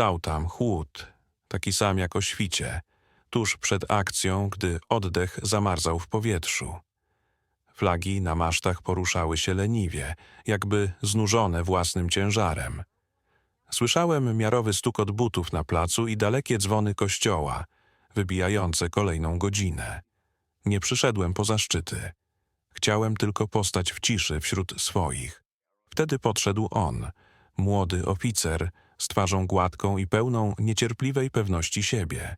stał tam chłód, taki sam jak o świcie, tuż przed akcją, gdy oddech zamarzał w powietrzu. Flagi na masztach poruszały się leniwie, jakby znużone własnym ciężarem. Słyszałem miarowy stukot butów na placu i dalekie dzwony kościoła, wybijające kolejną godzinę. Nie przyszedłem po zaszczyty. Chciałem tylko postać w ciszy wśród swoich. Wtedy podszedł on, młody oficer, z twarzą gładką i pełną niecierpliwej pewności siebie.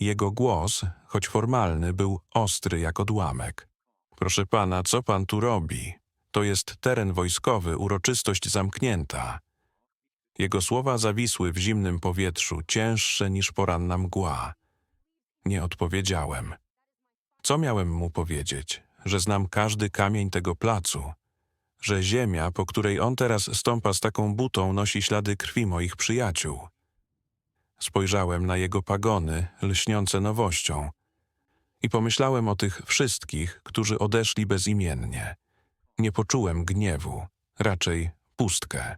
Jego głos, choć formalny, był ostry jak odłamek. Proszę pana, co pan tu robi? To jest teren wojskowy, uroczystość zamknięta. Jego słowa zawisły w zimnym powietrzu, cięższe niż poranna mgła. Nie odpowiedziałem. Co miałem mu powiedzieć? Że znam każdy kamień tego placu, że ziemia, po której on teraz stąpa z taką butą, nosi ślady krwi moich przyjaciół. Spojrzałem na jego pagony, lśniące nowością, i pomyślałem o tych wszystkich, którzy odeszli bezimiennie. Nie poczułem gniewu, raczej pustkę.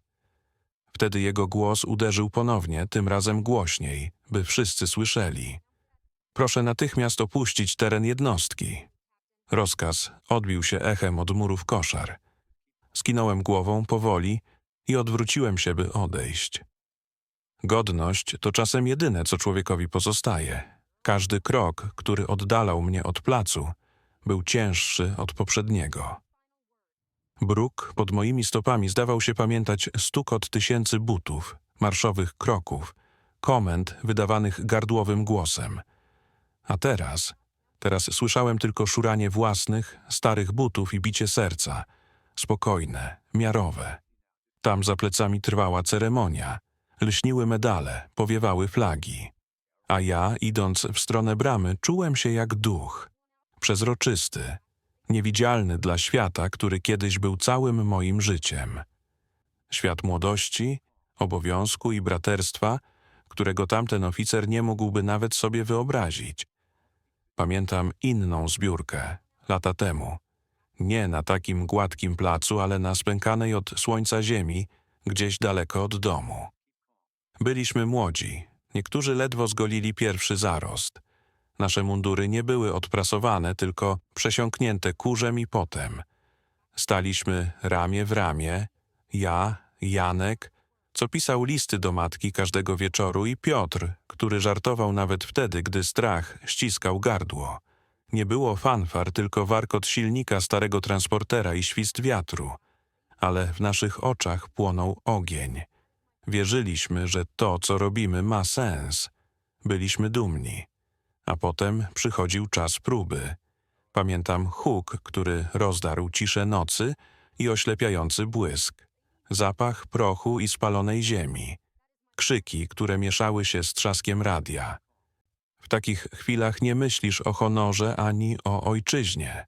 Wtedy jego głos uderzył ponownie, tym razem głośniej, by wszyscy słyszeli. Proszę natychmiast opuścić teren jednostki. Rozkaz odbił się echem od murów koszar. Skinąłem głową powoli i odwróciłem się, by odejść. Godność to czasem jedyne, co człowiekowi pozostaje. Każdy krok, który oddalał mnie od placu, był cięższy od poprzedniego. Bruk pod moimi stopami zdawał się pamiętać stukot tysięcy butów, marszowych kroków, komend wydawanych gardłowym głosem. A teraz, teraz słyszałem tylko szuranie własnych, starych butów i bicie serca, spokojne, miarowe. Tam za plecami trwała ceremonia, lśniły medale, powiewały flagi. A ja, idąc w stronę bramy, czułem się jak duch, przezroczysty, niewidzialny dla świata, który kiedyś był całym moim życiem. Świat młodości, obowiązku i braterstwa, którego tamten oficer nie mógłby nawet sobie wyobrazić. Pamiętam inną zbiórkę, lata temu. Nie na takim gładkim placu, ale na spękanej od słońca ziemi, gdzieś daleko od domu. Byliśmy młodzi, niektórzy ledwo zgolili pierwszy zarost. Nasze mundury nie były odprasowane, tylko przesiąknięte kurzem i potem. Staliśmy ramię w ramię, ja, Janek, co pisał listy do matki każdego wieczoru i Piotr, który żartował nawet wtedy, gdy strach ściskał gardło. Nie było fanfar, tylko warkot silnika starego transportera i świst wiatru, ale w naszych oczach płonął ogień. Wierzyliśmy, że to, co robimy, ma sens. Byliśmy dumni. A potem przychodził czas próby. Pamiętam huk, który rozdarł ciszę nocy i oślepiający błysk. Zapach prochu i spalonej ziemi. Krzyki, które mieszały się z trzaskiem radia. W takich chwilach nie myślisz o honorze ani o ojczyźnie.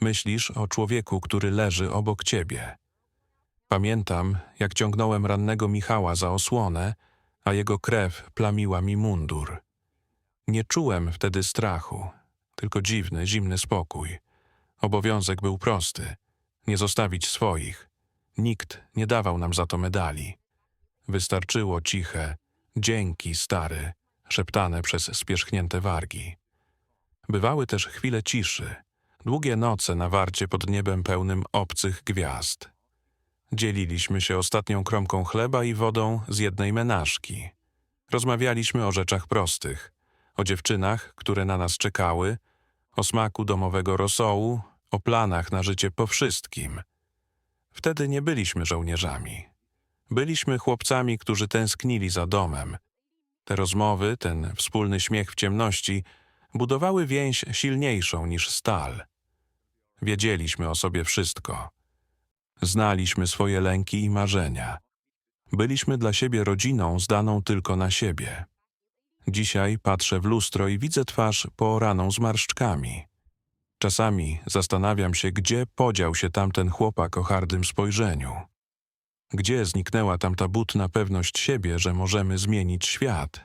Myślisz o człowieku, który leży obok ciebie. Pamiętam, jak ciągnąłem rannego Michała za osłonę, a jego krew plamiła mi mundur. Nie czułem wtedy strachu, tylko dziwny, zimny spokój. Obowiązek był prosty nie zostawić swoich. Nikt nie dawał nam za to medali. Wystarczyło ciche, dzięki stary, szeptane przez spierzchnięte wargi. Bywały też chwile ciszy, długie noce na warcie pod niebem pełnym obcych gwiazd. Dzieliliśmy się ostatnią kromką chleba i wodą z jednej menażki. Rozmawialiśmy o rzeczach prostych, o dziewczynach, które na nas czekały, o smaku domowego rosołu, o planach na życie po wszystkim. Wtedy nie byliśmy żołnierzami. Byliśmy chłopcami, którzy tęsknili za domem. Te rozmowy, ten wspólny śmiech w ciemności budowały więź silniejszą niż stal. Wiedzieliśmy o sobie wszystko. Znaliśmy swoje lęki i marzenia. Byliśmy dla siebie rodziną zdaną tylko na siebie. Dzisiaj patrzę w lustro i widzę twarz pooraną zmarszczkami. Czasami zastanawiam się, gdzie podział się tamten chłopak o hardym spojrzeniu. Gdzie zniknęła tamta butna pewność siebie, że możemy zmienić świat?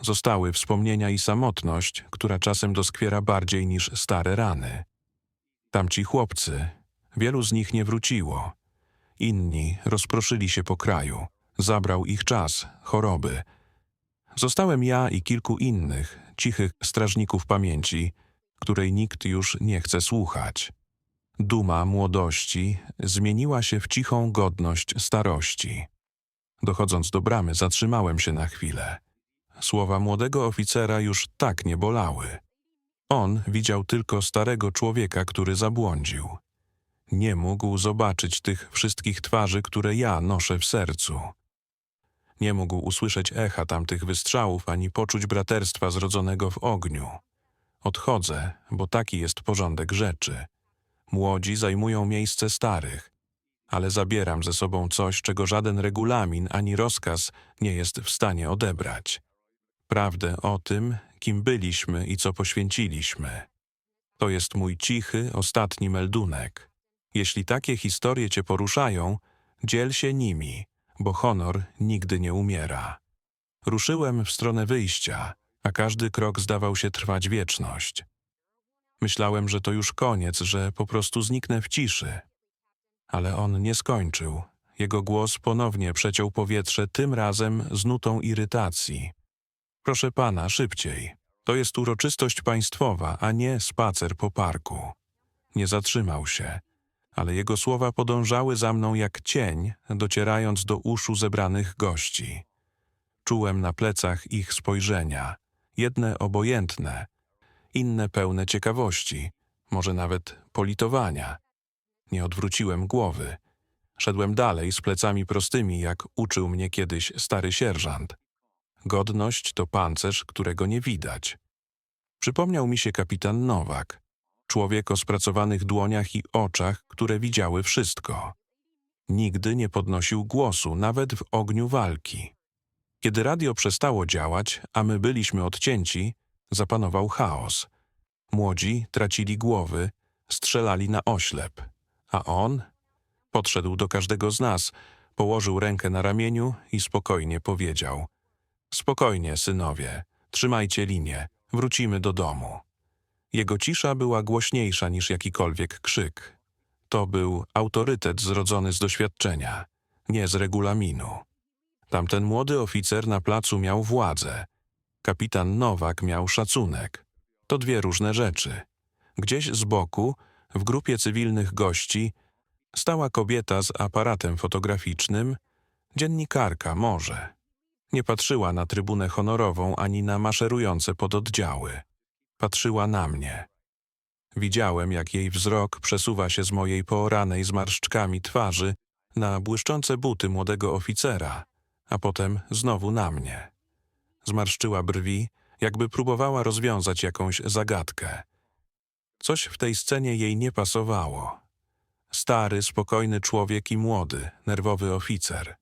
Zostały wspomnienia i samotność, która czasem doskwiera bardziej niż stare rany. Tamci chłopcy, wielu z nich nie wróciło. Inni rozproszyli się po kraju, Zabrał ich czas, choroby. Zostałem ja i kilku innych, cichych strażników pamięci, której nikt już nie chce słuchać. Duma młodości zmieniła się w cichą godność starości. Dochodząc do bramy, zatrzymałem się na chwilę. Słowa młodego oficera już tak nie bolały. On widział tylko starego człowieka, który zabłądził. Nie mógł zobaczyć tych wszystkich twarzy, które ja noszę w sercu. Nie mógł usłyszeć echa tamtych wystrzałów, ani poczuć braterstwa zrodzonego w ogniu. Odchodzę, bo taki jest porządek rzeczy. Młodzi zajmują miejsce starych, ale zabieram ze sobą coś, czego żaden regulamin ani rozkaz nie jest w stanie odebrać. Prawdę o tym, kim byliśmy i co poświęciliśmy. To jest mój cichy, ostatni meldunek. Jeśli takie historie cię poruszają, dziel się nimi, bo honor nigdy nie umiera. Ruszyłem w stronę wyjścia, a każdy krok zdawał się trwać wieczność. Myślałem, że to już koniec, że po prostu zniknę w ciszy. Ale on nie skończył. Jego głos ponownie przeciął powietrze, tym razem z nutą irytacji. Proszę pana, szybciej. To jest uroczystość państwowa, a nie spacer po parku. Nie zatrzymał się, ale jego słowa podążały za mną jak cień, docierając do uszu zebranych gości. Czułem na plecach ich spojrzenia, jedne obojętne, inne pełne ciekawości, może nawet politowania. Nie odwróciłem głowy. Szedłem dalej z plecami prostymi, jak uczył mnie kiedyś stary sierżant. Godność to pancerz, którego nie widać. Przypomniał mi się kapitan Nowak, człowiek o spracowanych dłoniach i oczach, które widziały wszystko. Nigdy nie podnosił głosu, nawet w ogniu walki. Kiedy radio przestało działać, a my byliśmy odcięci, zapanował chaos. Młodzi tracili głowy, strzelali na oślep, a on podszedł do każdego z nas, położył rękę na ramieniu i spokojnie powiedział: Spokojnie, synowie, trzymajcie linię, wrócimy do domu. Jego cisza była głośniejsza niż jakikolwiek krzyk. To był autorytet zrodzony z doświadczenia, nie z regulaminu. Tamten młody oficer na placu miał władzę. Kapitan Nowak miał szacunek. To dwie różne rzeczy. Gdzieś z boku, w grupie cywilnych gości, stała kobieta z aparatem fotograficznym, dziennikarka może. Nie patrzyła na trybunę honorową ani na maszerujące pododdziały. Patrzyła na mnie. Widziałem, jak jej wzrok przesuwa się z mojej pooranej zmarszczkami twarzy na błyszczące buty młodego oficera, a potem znowu na mnie. Zmarszczyła brwi, jakby próbowała rozwiązać jakąś zagadkę. Coś w tej scenie jej nie pasowało. Stary, spokojny człowiek i młody, nerwowy oficer.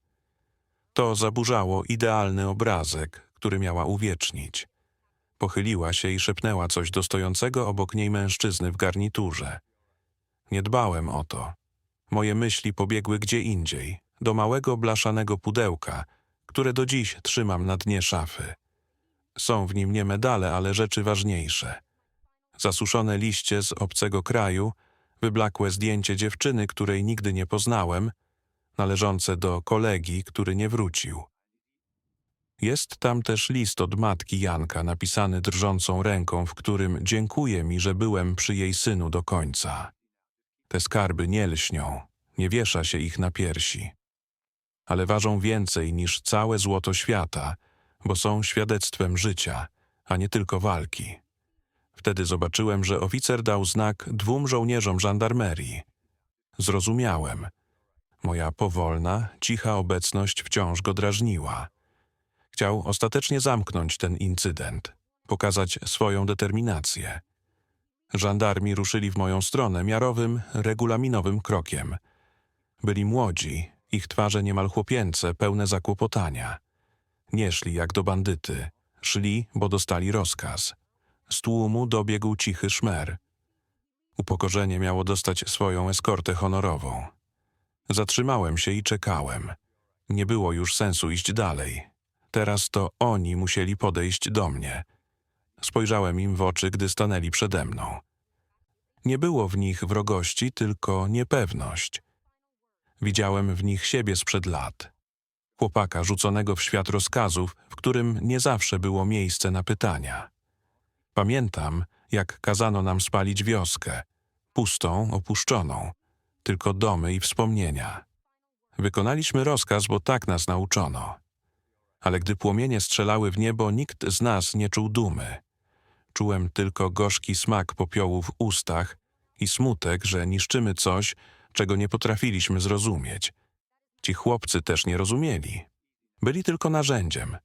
To zaburzało idealny obrazek, który miała uwiecznić. Pochyliła się i szepnęła coś do stojącego obok niej mężczyzny w garniturze. Nie dbałem o to. Moje myśli pobiegły gdzie indziej, do małego blaszanego pudełka, które do dziś trzymam na dnie szafy. Są w nim nie medale, ale rzeczy ważniejsze. Zasuszone liście z obcego kraju, wyblakłe zdjęcie dziewczyny, której nigdy nie poznałem, należące do kolegi, który nie wrócił. Jest tam też list od matki Janka, napisany drżącą ręką, w którym dziękuję mi, że byłem przy jej synu do końca. Te skarby nie lśnią, nie wiesza się ich na piersi. Ale ważą więcej niż całe złoto świata, bo są świadectwem życia, a nie tylko walki. Wtedy zobaczyłem, że oficer dał znak dwóm żołnierzom żandarmerii. Zrozumiałem. Moja powolna, cicha obecność wciąż go drażniła. Chciał ostatecznie zamknąć ten incydent, pokazać swoją determinację. Żandarmi ruszyli w moją stronę miarowym, regulaminowym krokiem. Byli młodzi, ich twarze niemal chłopięce, pełne zakłopotania. Nie szli jak do bandyty, szli, bo dostali rozkaz. Z tłumu dobiegł cichy szmer. Upokorzenie miało dostać swoją eskortę honorową. Zatrzymałem się i czekałem. Nie było już sensu iść dalej. Teraz to oni musieli podejść do mnie. Spojrzałem im w oczy, gdy stanęli przede mną. Nie było w nich wrogości, tylko niepewność. Widziałem w nich siebie sprzed lat. chłopaka rzuconego w świat rozkazów, w którym nie zawsze było miejsce na pytania. Pamiętam, jak kazano nam spalić wioskę, pustą, opuszczoną, tylko domy i wspomnienia. Wykonaliśmy rozkaz, bo tak nas nauczono. Ale gdy płomienie strzelały w niebo, nikt z nas nie czuł dumy. Czułem tylko gorzki smak popiołu w ustach i smutek, że niszczymy coś, czego nie potrafiliśmy zrozumieć. Ci chłopcy też nie rozumieli. Byli tylko narzędziem,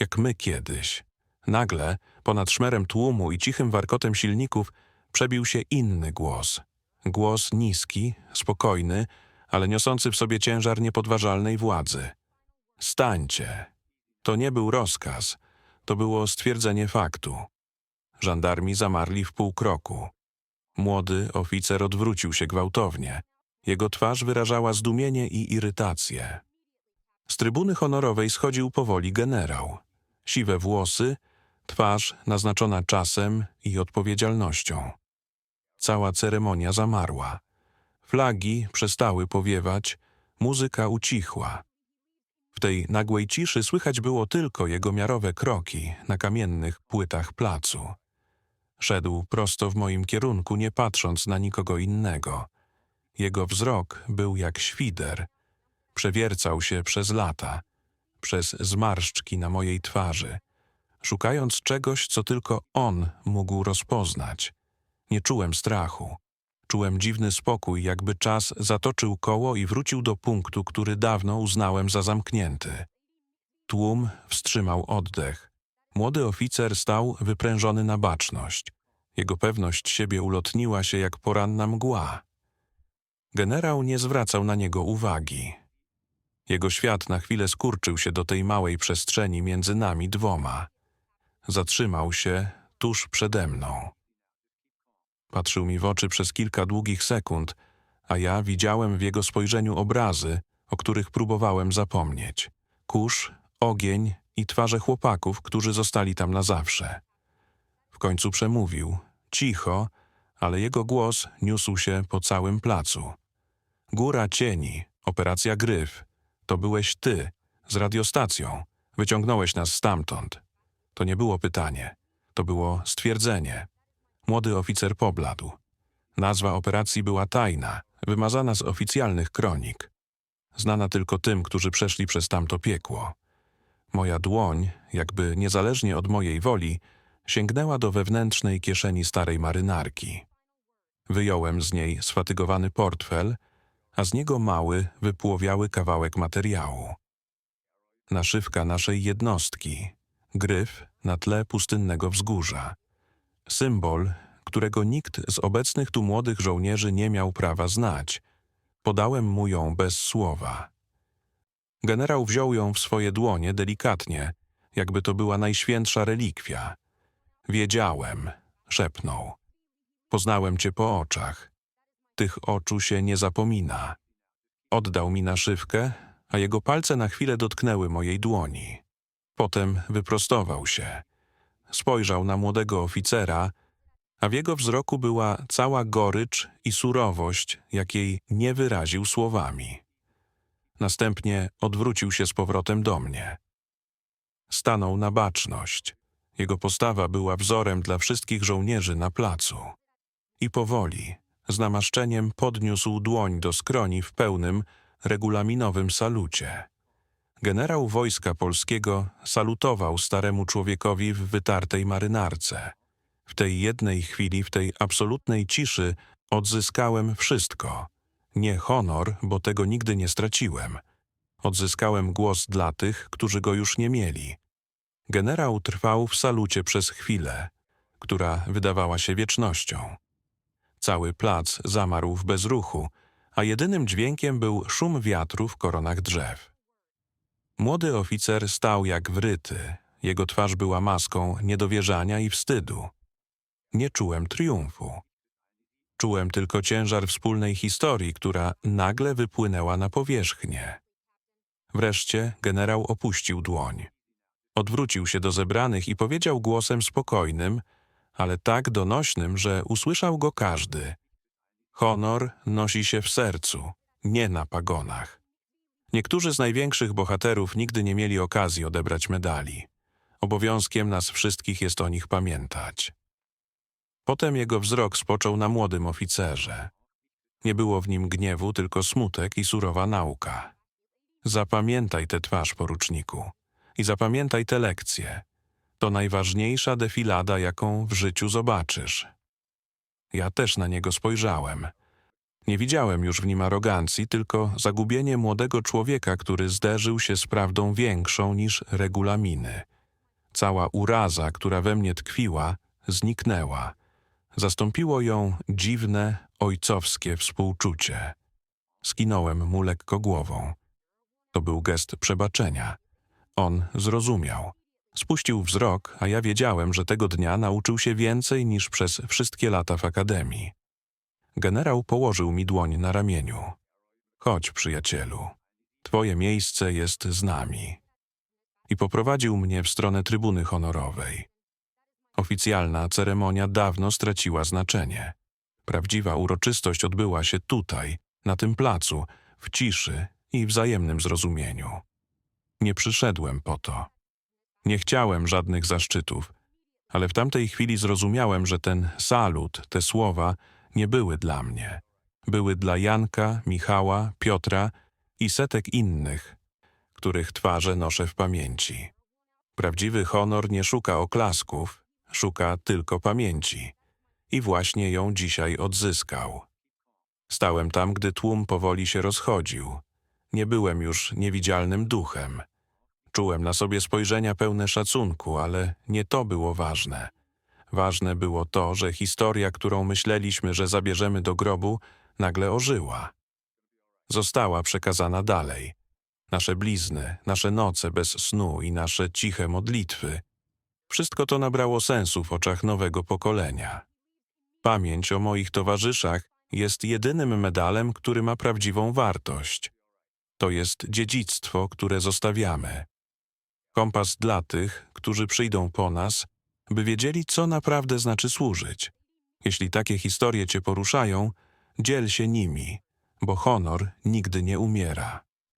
jak my kiedyś. Nagle, ponad szmerem tłumu i cichym warkotem silników, przebił się inny głos. Głos niski, spokojny, ale niosący w sobie ciężar niepodważalnej władzy. Stańcie. To nie był rozkaz, to było stwierdzenie faktu. Żandarmi zamarli w pół kroku. Młody oficer odwrócił się gwałtownie. Jego twarz wyrażała zdumienie i irytację. Z trybuny honorowej schodził powoli generał. Siwe włosy, twarz naznaczona czasem i odpowiedzialnością. Cała ceremonia zamarła. Flagi przestały powiewać, muzyka ucichła. W tej nagłej ciszy słychać było tylko jego miarowe kroki na kamiennych płytach placu. Szedł prosto w moim kierunku, nie patrząc na nikogo innego. Jego wzrok był jak świder. Przewiercał się przez lata, przez zmarszczki na mojej twarzy, szukając czegoś, co tylko on mógł rozpoznać. Nie czułem strachu. Czułem dziwny spokój, jakby czas zatoczył koło i wrócił do punktu, który dawno uznałem za zamknięty. Tłum wstrzymał oddech. Młody oficer stał wyprężony na baczność. Jego pewność siebie ulotniła się jak poranna mgła. Generał nie zwracał na niego uwagi. Jego świat na chwilę skurczył się do tej małej przestrzeni między nami dwoma. Zatrzymał się tuż przede mną. Patrzył mi w oczy przez kilka długich sekund, a ja widziałem w jego spojrzeniu obrazy, o których próbowałem zapomnieć. Kurz, ogień i twarze chłopaków, którzy zostali tam na zawsze. W końcu przemówił, cicho, ale jego głos niósł się po całym placu. Góra cieni, operacja Gryf, to byłeś ty, z radiostacją. Wyciągnąłeś nas stamtąd. To nie było pytanie, to było stwierdzenie. Młody oficer pobladł. Nazwa operacji była tajna, wymazana z oficjalnych kronik. Znana tylko tym, którzy przeszli przez tamto piekło. Moja dłoń, jakby niezależnie od mojej woli, sięgnęła do wewnętrznej kieszeni starej marynarki. Wyjąłem z niej sfatygowany portfel, a z niego mały, wypłowiały kawałek materiału. Naszywka naszej jednostki, gryf na tle pustynnego wzgórza. Symbol, którego nikt z obecnych tu młodych żołnierzy nie miał prawa znać. Podałem mu ją bez słowa. Generał wziął ją w swoje dłonie delikatnie, jakby to była najświętsza relikwia. Wiedziałem, szepnął. Poznałem cię po oczach. Tych oczu się nie zapomina. Oddał mi naszywkę, a jego palce na chwilę dotknęły mojej dłoni. Potem wyprostował się. Spojrzał na młodego oficera, a w jego wzroku była cała gorycz i surowość, jakiej nie wyraził słowami. Następnie odwrócił się z powrotem do mnie. Stanął na baczność. Jego postawa była wzorem dla wszystkich żołnierzy na placu. I powoli, z namaszczeniem podniósł dłoń do skroni w pełnym, regulaminowym salucie. Generał Wojska Polskiego salutował staremu człowiekowi w wytartej marynarce. W tej jednej chwili, w tej absolutnej ciszy odzyskałem wszystko. Nie honor, bo tego nigdy nie straciłem. Odzyskałem głos dla tych, którzy go już nie mieli. Generał trwał w salucie przez chwilę, która wydawała się wiecznością. Cały plac zamarł w bezruchu, a jedynym dźwiękiem był szum wiatru w koronach drzew. Młody oficer stał jak wryty. Jego twarz była maską niedowierzania i wstydu. Nie czułem triumfu. Czułem tylko ciężar wspólnej historii, która nagle wypłynęła na powierzchnię. Wreszcie generał opuścił dłoń. Odwrócił się do zebranych i powiedział głosem spokojnym, ale tak donośnym, że usłyszał go każdy. Honor nosi się w sercu, nie na pagonach. Niektórzy z największych bohaterów nigdy nie mieli okazji odebrać medali. Obowiązkiem nas wszystkich jest o nich pamiętać. Potem jego wzrok spoczął na młodym oficerze. Nie było w nim gniewu, tylko smutek i surowa nauka. Zapamiętaj tę twarz, poruczniku, i zapamiętaj tę lekcję. To najważniejsza defilada, jaką w życiu zobaczysz. Ja też na niego spojrzałem. Nie widziałem już w nim arogancji, tylko zagubienie młodego człowieka, który zderzył się z prawdą większą niż regulaminy. Cała uraza, która we mnie tkwiła, zniknęła. Zastąpiło ją dziwne, ojcowskie współczucie. Skinąłem mu lekko głową. To był gest przebaczenia. On zrozumiał. Spuścił wzrok, a ja wiedziałem, że tego dnia nauczył się więcej niż przez wszystkie lata w akademii. Generał położył mi dłoń na ramieniu. Chodź, przyjacielu. Twoje miejsce jest z nami. I poprowadził mnie w stronę trybuny honorowej. Oficjalna ceremonia dawno straciła znaczenie. Prawdziwa uroczystość odbyła się tutaj, na tym placu, w ciszy i wzajemnym zrozumieniu. Nie przyszedłem po to. Nie chciałem żadnych zaszczytów, ale w tamtej chwili zrozumiałem, że ten salut, te słowa nie były dla mnie. Były dla Janka, Michała, Piotra i setek innych, których twarze noszę w pamięci. Prawdziwy honor nie szuka oklasków, szuka tylko pamięci. I właśnie ją dzisiaj odzyskał. Stałem tam, gdy tłum powoli się rozchodził. Nie byłem już niewidzialnym duchem. Czułem na sobie spojrzenia pełne szacunku, ale nie to było ważne. Ważne było to, że historia, którą myśleliśmy, że zabierzemy do grobu, nagle ożyła. Została przekazana dalej. Nasze blizny, nasze noce bez snu i nasze ciche modlitwy. Wszystko to nabrało sensu w oczach nowego pokolenia. Pamięć o moich towarzyszach jest jedynym medalem, który ma prawdziwą wartość. To jest dziedzictwo, które zostawiamy. Kompas dla tych, którzy przyjdą po nas, by wiedzieli, co naprawdę znaczy służyć. Jeśli takie historie cię poruszają, dziel się nimi, bo honor nigdy nie umiera.